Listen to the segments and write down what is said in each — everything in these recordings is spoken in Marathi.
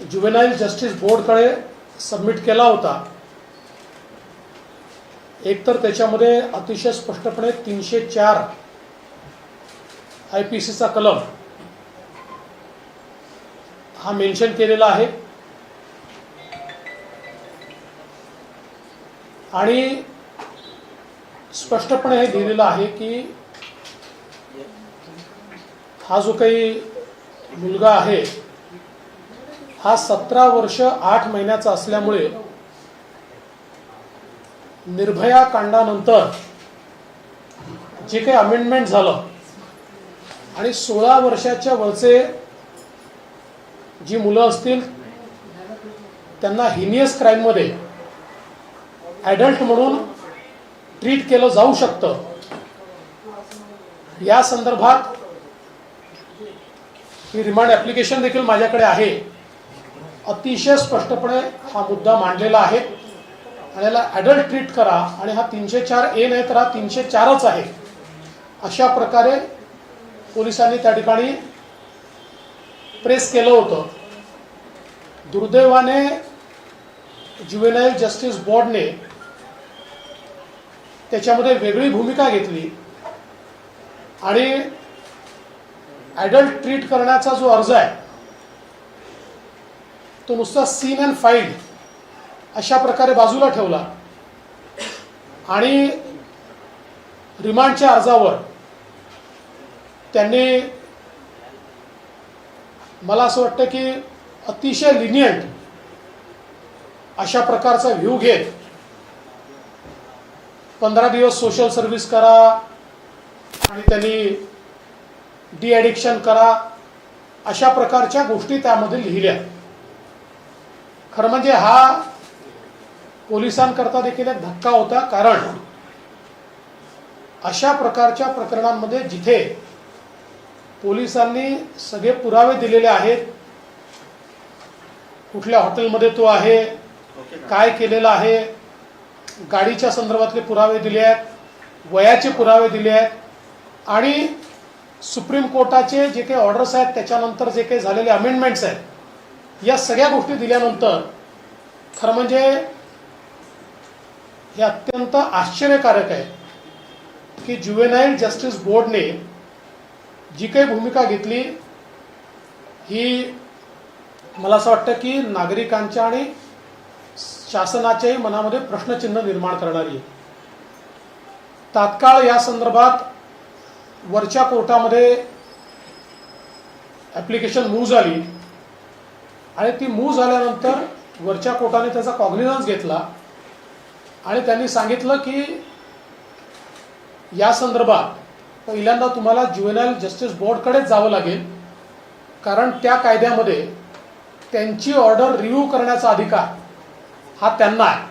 ज्युवेनाईल जस्टिस बोर्डकडे सबमिट केला होता. एक तर त्याच्यामध्ये अतिशय स्पष्टपणे तीनशे चार आय पी सीचा कलम हा मेन्शन केलेला आहे. आणि स्पष्टपणे हे लिहिलेलं आहे की हा जो काही मुलगा आहे हा सतरा वर्ष आठ महिन्याचा असल्यामुळे निर्भया कांडानंतर जे काही अमेंडमेंट झालं आणि सोळा वर्षाच्या वरचे जी मुलं असतील त्यांना हिनियस क्राईममध्ये ॲडल्ट म्हणून ट्रीट केलं जाऊ शकतं. या संदर्भात ही रिमांड ॲप्लिकेशन देखील माझ्याकडे आहे. अतिशय स्पष्टपणे हा मुद्दा मांडलेला आहे. आणि याला ॲडल्ट ट्रीट करा आणि हा तीनशे चार ए नाही तर हा तीनशे चारच आहे. अशा प्रकारे पोलिसांनी त्या ठिकाणी प्रेस केलं होतं. दुर्दैवाने ज्युवेनाईल जस्टिस बोर्डने त्याच्यामध्ये वेगळी भूमिका घेतली. आणि ॲडल्ट ट्रीट करण्याचा जो अर्ज आहे तो नुसता सीन अँड फाईल्ड अशा प्रकारे बाजूला ठेवला. आणि रिमांडच्या अर्जावर त्यांनी मला असं वाटतं की अतिशय लिनियंट अशा प्रकारचा व्ह्यू घेत पंधरा दिवस सोशल सर्व्हिस करा आणि त्यांनी डी ॲडिक्शन करा अशा प्रकारच्या गोष्टी त्यामध्ये लिहिल्या. खरं म्हणजे हा पोलिसांकरता देखील एक धक्का होता कारण अशा प्रकारच्या प्रकरणांमध्ये जिथे पोलिसांनी सगळे पुरावे दिलेले आहेत कुठल्या हॉटेलमध्ये तो आहे काय केलेलं आहे गाडीच्या संदर्भातले पुरावे दिले आहेत वयाचे पुरावे दिले आहेत आणि सुप्रीम कोर्टाचे जे काही ऑर्डर्स आहेत त्याच्यानंतर जे काही झालेले अमेंडमेंट्स आहेत या सगळ्या गोष्टी दिल्यानंतर खरं म्हणजे हे अत्यंत आश्चर्यकारक आहे की ज्युवेनाईल जस्टिस बोर्डने जी काही भूमिका घेतली ही मला असं वाटतं की नागरिकांच्या आणि शासनाच्याही मनामध्ये प्रश्नचिन्ह निर्माण करणारी आहे. तात्काळ या संदर्भात वरच्या कोर्टामध्ये ॲप्लिकेशन मूव्ह झाली आणि ती मूव्ह झाल्यानंतर वरच्या कोटाने त्याचा कॉग्निझन्स घेतला. आणि त्यांनी सांगितलं की या संदर्भात पहिल्यांदा तुम्हाला ज्युएनल जस्टिस बोर्डकडेच जावं लागेल. कारण त्या कायद्यामध्ये त्यांची ऑर्डर रिव्ह्यू करण्याचा अधिकार हा त्यांना आहे.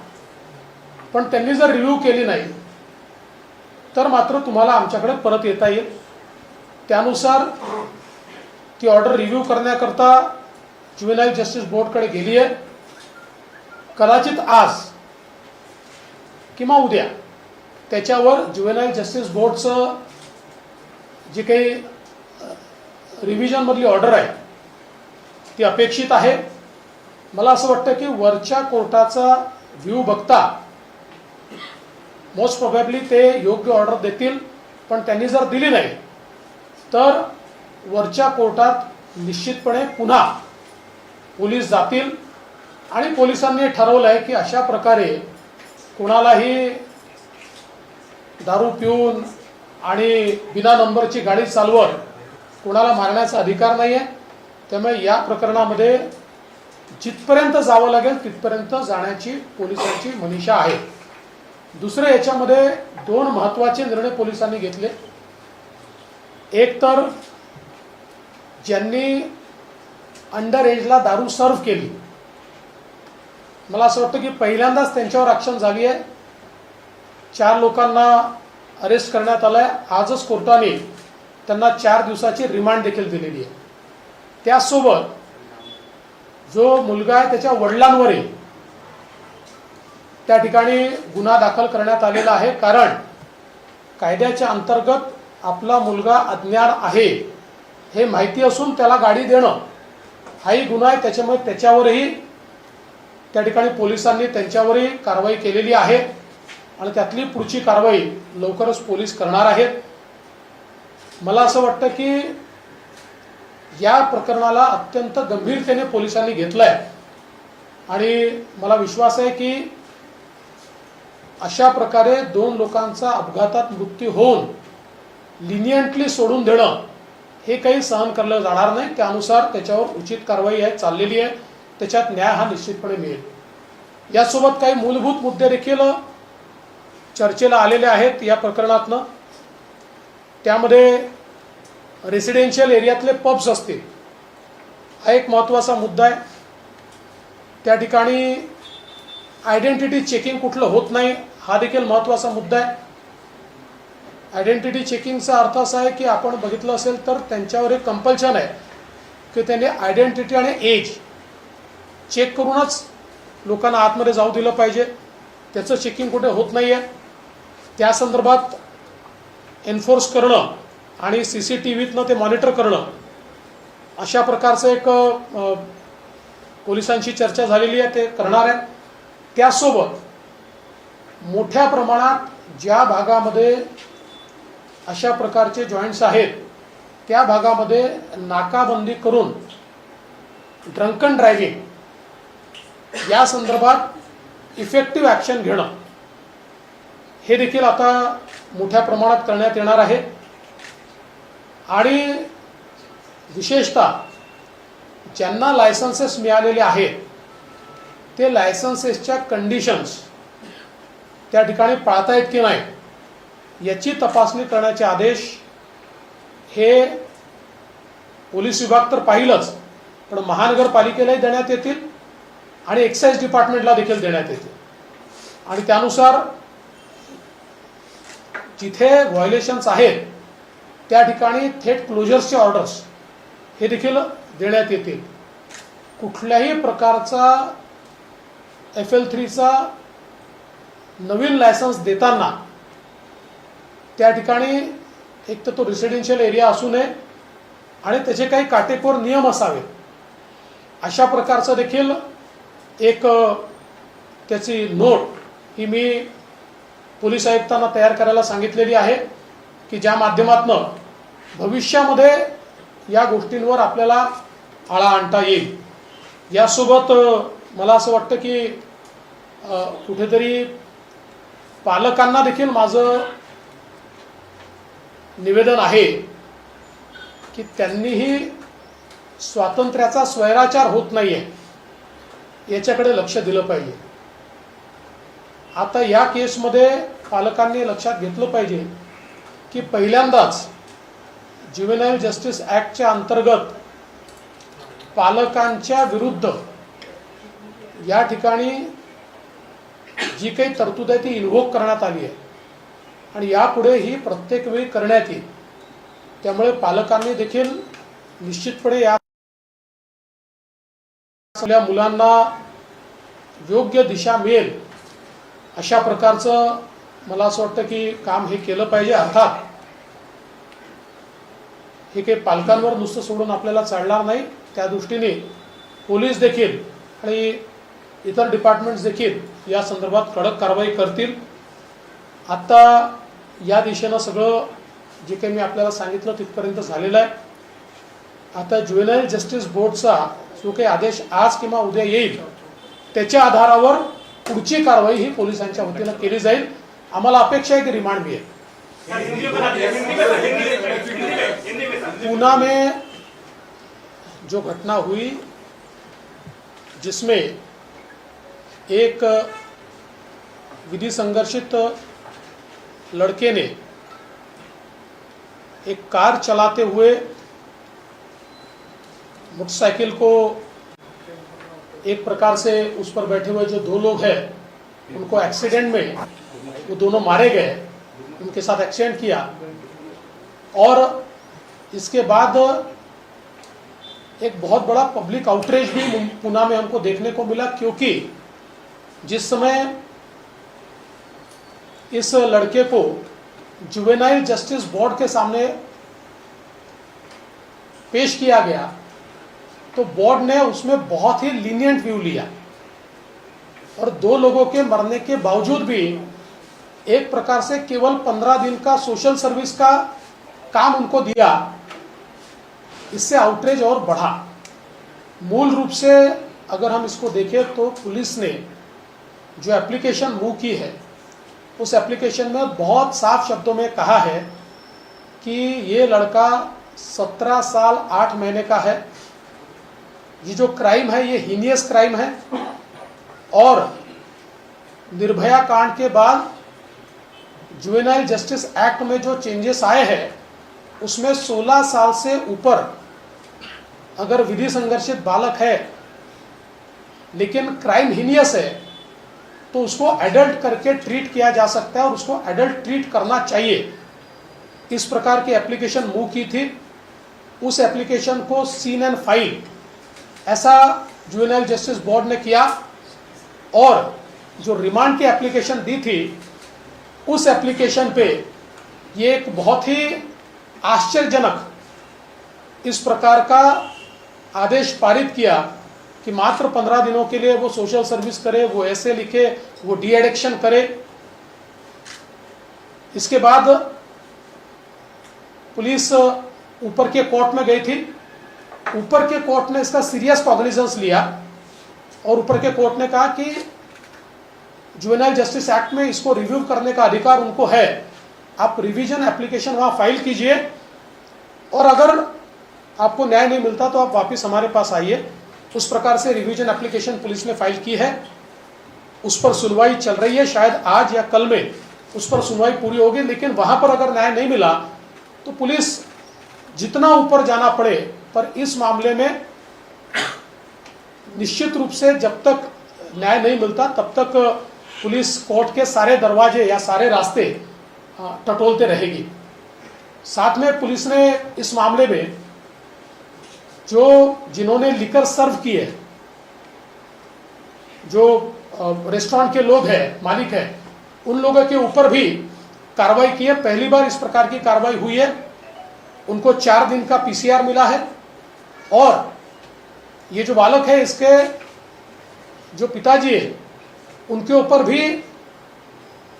पण त्यांनी जर रिव्ह्यू केली नाही तर मात्र तुम्हाला आमच्याकडे परत येता येईल. त्यानुसार ती ऑर्डर रिव्ह्यू करण्याकरता ज्युएनल जस्टिस बोर्डकडे गेली आहे कदाचित आज किंवा उद्या त्याच्यावर ज्युवेनाईल जस्टिस बोर्डचं जी काही रिव्हिजनमधली ऑर्डर आहे ती अपेक्षित आहे. मला असं वाटतं की वरच्या कोर्टाचा व्ह्यू बघता मोस्ट प्रोबॅबली ते योग्य ऑर्डर देतील पण त्यांनी जर दिली नाही तर वरच्या कोर्टात निश्चितपणे पुन्हा पोलीस जातील. आणि पोलिसांनी ठरवलं आहे की अशा प्रकारे कोणालाही दारू पिऊन आणि बिना नंबरची गाडी चालवत कोणाला मारण्याचा अधिकार नाही आहे त्यामुळे या प्रकरणामध्ये जिथपर्यंत जावं लागेल तिथपर्यंत जाण्याची पोलिसांची मनीषा आहे. दुसरं याच्यामध्ये दोन महत्त्वाचे निर्णय पोलिसांनी घेतले. एक तर ज्यांनी अंडर एजला दारू सर्व केली मला असं वाटतं की पहिल्यांदाच त्यांच्यावर ॲक्शन झाली आहे चार लोकांना अरेस्ट करण्यात आलं आहे आजच कोर्टाने त्यांना चार दिवसाची रिमांड देखील दिलेली आहे. त्यासोबत जो मुलगा आहे त्याच्या वडिलांवरही त्या ठिकाणी गुन्हा दाखल करण्यात आलेला आहे. कारण कायद्याच्या अंतर्गत आपला मुलगा अज्ञान आहे हे माहिती असून त्याला गाडी देणं हाही गुन्हा आहे. त्याच्यामुळे त्याच्यावरही त्या ठिकाणी पोलिसांनी त्यांच्यावरही कारवाई केलेली आहे आणि त्यातली पुढची कारवाई लवकरच पोलीस करणार आहेत. मला असं वाटतं की या प्रकरणाला अत्यंत गंभीरतेने पोलिसांनी घेतलं आहे आणि मला विश्वास आहे की अशा प्रकारे दोन लोकांचा अपघातात मृत्यू होऊन लिनियंटली सोडून देणं हे काही सहन करलं जाणार नाही. त्यानुसार त्याच्यावर उचित कारवाई आहे चाललेली आहे. त्याच्यात न्याय हा निश्चितपणे मिळेल. यासोबत काही मूलभूत मुद्दे देखील चर्चेला आलेले आहेत या प्रकरणातनं. त्यामध्ये रेसिडेन्शियल एरियातले पब्स असतील. हा एक महत्त्वाचा मुद्दा आहे. त्या ठिकाणी आयडेंटिटी चेकिंग कुठलं होत नाही हा देखील महत्त्वाचा मुद्दा आहे. आयडेंटिटी चेकिंगचा अर्थ असा आहे की आपण बघितलं असेल तर त्यांच्यावर एक कंपल्शन आहे की त्यांनी आयडेंटिटी आणि एज चेक करूनच लोकांना आतमध्ये जाऊ दिलं पाहिजे. त्याचं चेकिंग कुठे होत नाही आहे त्या संदर्भात एन्फोर्स करणं आणि सी सी टी व्हीतनं ते मॉनिटर करणं अशा प्रकारचं एक पोलिसांशी चर्चा झालेली आहे ते करणार आहे त्यासोबत मोठ्या प्रमाणात ज्या भागामध्ये अशा प्रकारचे जॉईंट्स आहेत त्या भागामध्ये नाकाबंदी करून ड्रंकन ड्रायव्हिंग या संदर्भात इफेक्टिव्ह ॲक्शन घेणं. हे देखील आता मोठ्या प्रमाणात करण्यात येणार आहे. आणि विशेषतः ज्यांना लायसन्सेस मिळालेले आहेत ते लायसन्सेसच्या कंडिशन्स त्या ठिकाणी पाळतायत की नाही याची तपासणी करण्याचे आदेश हे पोलीस विभाग तर पाहिलंच पण महानगरपालिकेलाही देण्यात येतील. आणि एक्साईज डिपार्टमेंटला देखील देण्यात येते. आणि त्यानुसार जिथे व्हायोलेशन्स आहेत त्या ठिकाणी थेट क्लोजर्सचे ऑर्डर्स हे देखील देण्यात येतील कुठल्याही प्रकारचा एफ एल थ्रीचा नवीन लायसन्स देताना त्या ठिकाणी एक तर तो रेसिडेन्शियल एरिया असू नये आणि त्याचे काही काटेकोर नियम असावेत. अशा प्रकारचं देखील एक त्याची नोट ही मी पोलीस आयुक्तांना तयार करायला सांगितलेली आहे की ज्या माध्यमातनं भविष्यामध्ये या गोष्टींवर आपल्याला आळा आणता येईल. यासोबत मला असं वाटतं की कुठेतरी पालकांना देखील माझं निवेदन आहे की त्यांनीही स्वातंत्र्याचा स्वैराचार होत नाही आहे याच्याकडे लक्ष दिलं पाहिजे. आता या केसमध्ये पालकांनी लक्षात घेतलं पाहिजे की पहिल्यांदाच ज्युवेनाईल जस्टिस ॲक्टच्या अंतर्गत पालकांच्या विरुद्ध या ठिकाणी जी काही तरतूद आहे ती इन्व्होक करण्यात आली आहे. आणि यापुढे ही प्रत्येक वेळी करण्यात येईल. त्यामुळे पालकांनी देखील निश्चितपणे या आपल्या मुलांना योग्य दिशा मिळेल अशा प्रकारचं मला असं वाटतं की काम हे केलं पाहिजे. अर्थात हे काही पालकांवर नुसतं सोडून आपल्याला चालणार नाही. त्या दृष्टीने पोलीस देखील आणि इतर डिपार्टमेंट्स देखील या संदर्भात कडक कारवाई करतील. आत्ता या दिशेनं सगळं जे काही मी आपल्याला सांगितलं तिथपर्यंत झालेलं आहे. आता ज्युएनाईल जस्टिस बोर्डचा जो काही आदेश आज किंवा उद्या येईल त्याच्या आधारावर पुढची कारवाई ही पोलिसांच्या वतीनं केली जाईल. आम्हाला अपेक्षा आहे की रिमांड मिळेल. पूना में जो घटना हुई जिसमें एक विधि संघर्षित लड़के ने एक कार चलाते हुए मोटरसाइकिल को एक प्रकार से उस पर बैठे हुए जो दो लोग हैं, उनको एक्सीडेंट में वो दोनों मारे गए, उनके साथ एक्सीडेंट किया। और इसके बाद एक बहुत बड़ा पब्लिक आउटरीच भी पुणे में हमको देखने को मिला, क्योंकि जिस समय इस लड़के को जुवेनाइल जस्टिस बोर्ड के सामने पेश किया गया तो बोर्ड ने उसमें बहुत ही लीनियंट व्यू लिया। और दो लोगों के मरने के बावजूद भी एक प्रकार से केवल पंद्रह दिन का सोशल सर्विस का काम उनको दिया, इससे आउटरेज और बढ़ा। मूल रूप से अगर हम इसको देखें तो पुलिस ने जो एप्लीकेशन मूव की है, उस एप्लीकेशन में बहुत साफ़ शब्दों में कहा है कि ये लड़का सत्रह साल आठ महीने का है। ये जो क्राइम है, ये हीनियस क्राइम है। और निर्भया कांड के बाद जुवेनाइल जस्टिस एक्ट में जो चेंजेस आए हैं, उसमें 16 साल से ऊपर अगर विधि संघर्षित बालक है, लेकिन क्राइम हीनियस है तो उसको एडल्ट करके ट्रीट किया जा सकता है और उसको एडल्ट ट्रीट करना चाहिए। इस प्रकार की एप्लीकेशन मूव की थी। उस एप्लीकेशन को सीन एंड फ़ाइल ऐसा जुवेनाइल जस्टिस बोर्ड ने किया और जो रिमांड की एप्लीकेशन दी थी, उस एप्लीकेशन पे ये एक बहुत ही आश्चर्यजनक इस प्रकार का आदेश पारित किया कि मात्र पंद्रह दिनों के लिए वो सोशल सर्विस करे, वो ऐसे लिखे, वो डी एडिक्शन करे। इसके बाद पुलिस ऊपर के कोर्ट में गई थी। ऊपर के कोर्ट ने इसका सीरियस कॉग्निजेंस लिया और ऊपर के कोर्ट ने कहा कि जुवेनाइल जस्टिस एक्ट में इसको रिव्यू करने का अधिकार उनको है। आप रिवीजन एप्लीकेशन वहाँ फ़ाइल कीजिए और अगर आपको न्याय नहीं मिलता तो आप वापस हमारे पास आइए। उस प्रकार से रिवीजन एप्लीकेशन पुलिस ने फ़ाइल की है। उस पर सुनवाई चल रही है शायद आज या कल में। उस पर सुनवाई पूरी होगी, लेकिन वहाँ पर अगर न्याय नहीं मिला तो पुलिस जितना ऊपर जाना पड़े पर इस मामले में निश्चित रूप से जब तक न्याय नहीं मिलता, तब तक पुलिस कोर्ट के सारे दरवाजे या सारे रास्ते टटोलते रहेगी। साथ में पुलिस ने इस मामले में जो जिन्होंने लिकर सर्व किए जो रेस्टोरेंट के लोग हैं, मालिक हैं, उन लोगों के ऊपर भी कार्रवाई की है। पहली बार इस प्रकार की कार्रवाई हुई है। उनको चार दिन का पीसीआर मिला है। और ये जो बालक है, इसके जो पिताजी है, उनके ऊपर भी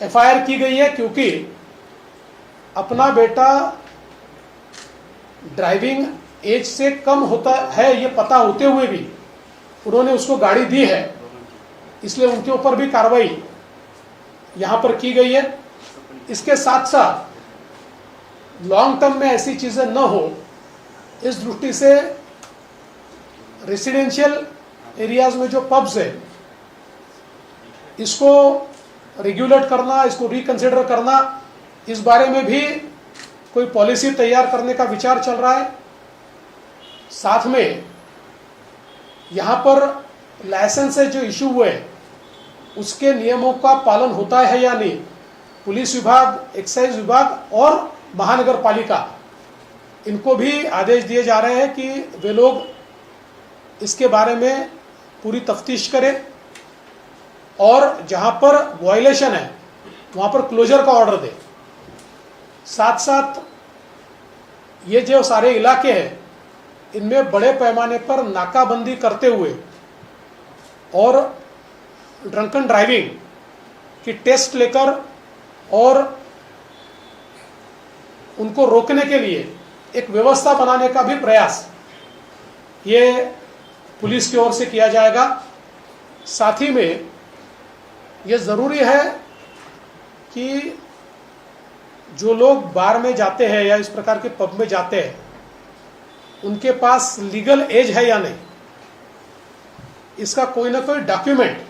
एफआईआर की गई है क्योंकि अपना बेटा ड्राइविंग एज से कम होता है, ये पता होते हुए भी उन्होंने उसको गाड़ी दी है। इसलिए उनके ऊपर भी कार्रवाई यहाँ पर की गई है। इसके साथ साथ लॉन्ग टर्म में ऐसी चीज़ें न हो, इस दृष्टि से रेसिडेंशियल एरियाज़ में जो पब्स है, इसको रेगुलेट करना, इसको रिकंसिडर करना, इस बारे में भी कोई पॉलिसी तैयार करने का विचार चल रहा है। साथ में यहाँ पर लाइसेंस से जो इशू हुए उसके नियमों का पालन होता है या नहीं, पुलिस विभाग एक्साइज विभाग और महानगर पालिका इनको भी आदेश दिए जा रहे हैं कि वे लोग इसके बारे में पूरी तफ्तीश करें। और जहाँ पर वायलेशन है, वहाँ पर क्लोजर का ऑर्डर दे। साथ साथ ये जो सारे इलाके हैं, इनमें बड़े पैमाने पर नाकाबंदी करते हुए और ड्रंकन ड्राइविंग की टेस्ट लेकर और उनको रोकने के लिए एक व्यवस्था बनाने का भी प्रयास, ये पुलिस की ओर से किया जाएगा। साथ ही में यह ज़रूरी है कि जो लोग बार में जाते हैं या इस प्रकार के पब में जाते हैं, उनके पास लीगल एज है या नहीं, इसका कोई ना कोई डॉक्यूमेंट